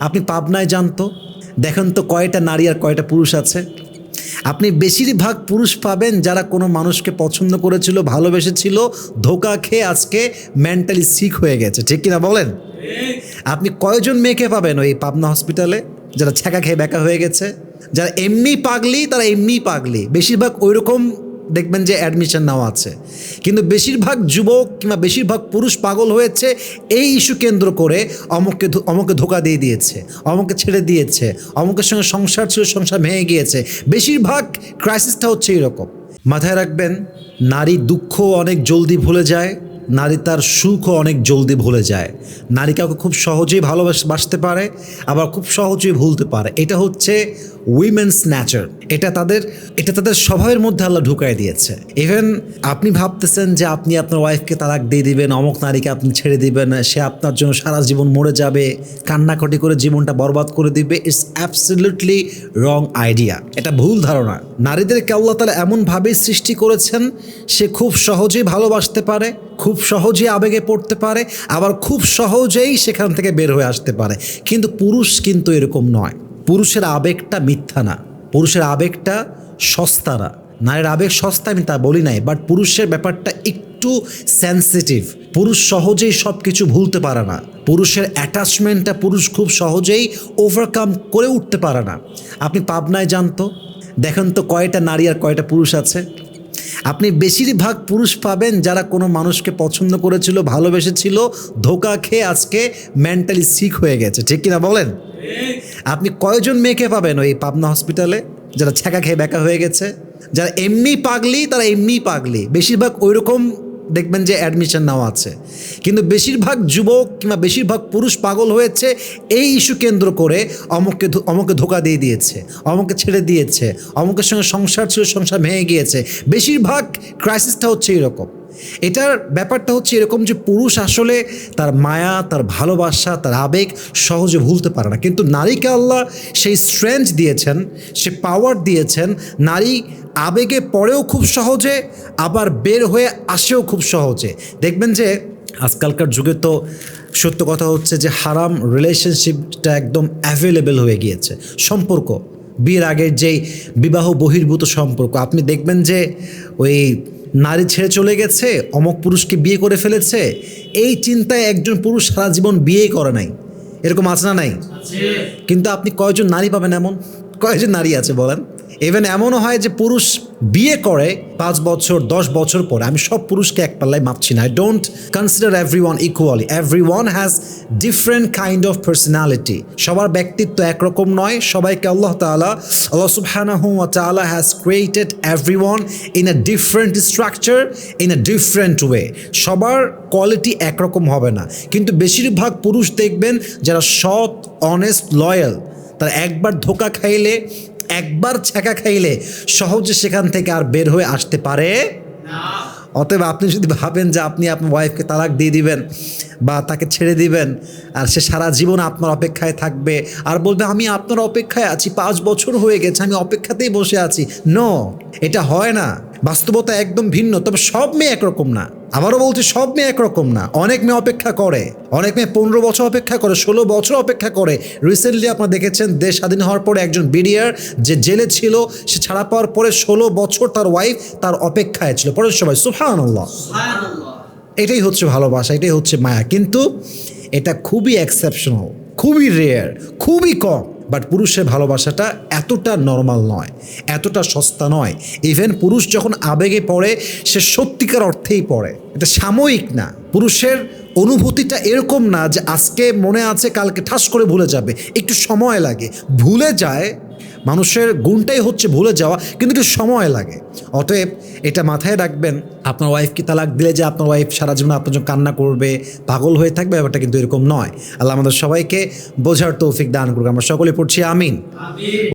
আপনি পাবনায় জানতো দেখেন তো কয়টা নারী আর কয়টা পুরুষ আছে। আপনি বেশিরভাগ পুরুষ পাবেন যারা কোনো মানুষকে পছন্দ করেছিল, ভালোবেসেছিল, ধোকা খেয়ে আজকে মেন্টালি সিক হয়ে গেছে। ঠিক কিনা বলেন? আপনি কয়জন মেয়েকে পাবেন ওই পাবনা হসপিটালে যারা ছ্যাঁকা খেয়ে বেকা হয়ে গেছে? যারা এমনি পাগলি, তারা এমনি পাগলি। বেশিরভাগ ওইরকম দেখবেন যে অ্যাডমিশন নেওয়া আছে। কিন্তু বেশিরভাগ যুবক কিংবা বেশিরভাগ পুরুষ পাগল হয়েছে এই ইস্যু কেন্দ্র করে অমুককে অমুকে ধোকা দিয়ে দিয়েছে, অমুককে ছেড়ে দিয়েছে, অমুকের সঙ্গে সংসার ছিল, সংসার ভেঙে গিয়েছে। বেশিরভাগ ক্রাইসিসটা হচ্ছে এরকম। মাথায় রাখবেন, নারী দুঃখ অনেক জলদি ভুলে যায় নারী তার সুখও অনেক জলদি ভুলে যায়। নারী কাউকে খুব সহজেই ভালোবাসতে পারে, আবার খুব সহজেই ভুলতে পারে। এটা হচ্ছে উইমেন্স ন্যাচার এটা তাদের এটা তাদের স্বভাবের মধ্যে আল্লাহ ঢুকাই দিয়েছে। ইভেন আপনি ভাবতেছেন যে আপনি আপনার ওয়াইফকে তালাক দিয়ে দিবেন, অমুক নারীকে আপনি ছেড়ে দিবেন, সে আপনার জন্য সারা জীবন মরে যাবে, কান্নাকাটি করে জীবনটা বরবাদ করে দিবে ইটস অ্যাবসলিউটলি রং আইডিয়া এটা ভুল ধারণা। নারীদেরকে আল্লাহ তালা এমনভাবেই সৃষ্টি করেছেন, সে খুব সহজেই ভালোবাসতে পারে খুব সহজেই আবেগে পড়তে পারে, আবার খুব সহজেই সেখান থেকে বের হয়ে আসতে পারে। কিন্তু পুরুষ কিন্তু এরকম নয়। পুরুষের আবেগটা মিথ্যা না। পুরুষের আবেগটা সস্তা না। নারীর আবেগ সস্তা আমি তা বলি নাই বাট পুরুষের ব্যাপারটা একটু সেন্সিটিভ পুরুষ সহজেই সব কিছু ভুলতে পারে না। পুরুষের অ্যাটাচমেন্টটা পুরুষ খুব সহজেই ওভারকাম করে উঠতে পারে না। আপনি পাবনায় জানতো দেখেন তো কয়টা নারী আর কয়টা পুরুষ আছে। আপনি বেশিরভাগ পুরুষ পাবেন যারা কোনো মানুষকে পছন্দ করেছিল, ভালোবেসেছিল, ধোকা খেয়ে আজকে মেন্টালি সিক হয়ে গেছে। ঠিক কিনা বলেন? আপনি কয়জন মেয়েকে পাবেন ওই পাবনা হসপিটালে যারা ছ্যাঁকা খেয়ে ব্যাকা হয়ে গেছে? যারা এমনি পাগলি, তারা এমনি পাগলি। বেশিরভাগ ওইরকম দেখবেন যে অ্যাডমিশন নেওয়া আছে। কিন্তু বেশিরভাগ যুবক কিংবা বেশিরভাগ পুরুষ পাগল হয়েছে এই ইস্যু কেন্দ্র করে অমুককে অমুককে ধোকা দিয়ে দিয়েছে, অমুককে ছেড়ে দিয়েছে, অমুকের সঙ্গে সংসার ছিল, সংসার ভেঙে গিয়েছে। বেশিরভাগ ক্রাইসিসটা হচ্ছে এরকম। এটার ব্যাপারটা হচ্ছে এরকম যে পুরুষ আসলে তার মায়া, তার ভালোবাসা, তার আবেগ সহজে ভুলতে পারে না। কিন্তু নারীকে আল্লাহ সেই স্ট্রেংথ দিয়েছেন, সে পাওয়ার দিয়েছেন, নারী আবেগে পড়েও খুব সহজে আবার বের হয়ে আসেও খুব সহজে। দেখবেন যে আজকালকার যুগে তো সত্য কথা হচ্ছে যে হারাম রিলেশনশিপটা একদম অ্যাভেলেবেল হয়ে গিয়েছে। সম্পর্ক বিয়ের আগের যেই বিবাহ বহির্ভূত সম্পর্ক আপনি দেখবেন যে ওই নারী ছেড়ে চলে গেছে অমক পুরুষকে বিয়ে করে ফেলেছে এই চিন্তায় একজন পুরুষ সারা জীবন বিয়ে করে নাই। এরকম আছে না নাই? কিন্তু আপনি কয়জন নারী পাবেন এমন? কয়জন নারী আছে বলেন? ইভেন এমনও হয় যে পুরুষ বিয়ে করে পাঁচ বছর, দশ বছর পরে। আমি সব পুরুষকে এক পাল্লায় মাপছি না। I don't consider every one equally every one has different kind of personality সবার ব্যক্তিত্ব একরকম নয়। সবাইকে Allah Ta'ala Allah Ta'ala has created every one in a different structure in a different way সবার কোয়ালিটি একরকম হবে না। কিন্তু বেশিরভাগ পুরুষ দেখবেন যারা সৎ অনেস্ট লয়াল তারা একবার ধোকা খাইলে একবার ছ্যাঁকা খাইলে সহজে সেখান থেকে আর বের হয়ে আসতে পারে অতএব আপনি যদি ভাবেন যে আপনি আপনার ওয়াইফকে তালাক দিয়ে দিবেন বা তাকে ছেড়ে দিবেন, আর সে সারা জীবন আপনার অপেক্ষায় থাকবে, আর বলবে, আমি আপনার অপেক্ষায় আছি, পাঁচ বছর হয়ে গেছে, আমি অপেক্ষাতেই বসে আছি। ন এটা হয় না। বাস্তবতা একদম ভিন্ন তবে সব মেয়ে একরকম না। আবারও বলছি সব মেয়ে একরকম না। অনেক মেয়ে অপেক্ষা করে। অনেক মেয়ে পনেরো বছর অপেক্ষা করে ষোলো বছর অপেক্ষা করে। রিসেন্টলি আপনারা দেখেছেন দেশ স্বাধীন হওয়ার পরে একজন বিডিআর যে জেলে ছিল সে ছাড়া পাওয়ার পরে ষোলো বছর তার ওয়াইফ তার অপেক্ষায় ছিল। পরের সবাই সুফান এটাই হচ্ছে ভালোবাসা এটাই হচ্ছে মায়া। কিন্তু এটা খুবই এক্সেপশনাল খুবই রেয়ার খুবই কম। বাট পুরুষের ভালোবাসাটা এতটা নর্মাল নয়, এতটা সস্তা নয়। ইভেন পুরুষ যখন আবেগে পড়ে, সে সত্যিকার অর্থেই পড়ে। এটা সাময়িক না। পুরুষের অনুভূতিটা এরকম না যে আজকে মনে আছে, কালকে ঠাস করে ভুলে যাবে। একটু সময় লাগে। ভুলে যায় মানুষের গুণটাই হচ্ছে ভুলে যাওয়া, কিন্তু একটু সময় লাগে। অতএব এটা মাথায় রাখবেন, আপনার ওয়াইফকে তালাক দিলে যে আপনার ওয়াইফ সারা জীবন আপনার জন্য কান্না করবে, পাগল হয়ে থাকবে, ব্যাপারটা কিন্তু এরকম নয়। আল্লাহ আমাদের সবাইকে বোঝার তৌফিক দান করুক। আমরা সকলে পড়ছি আমিন।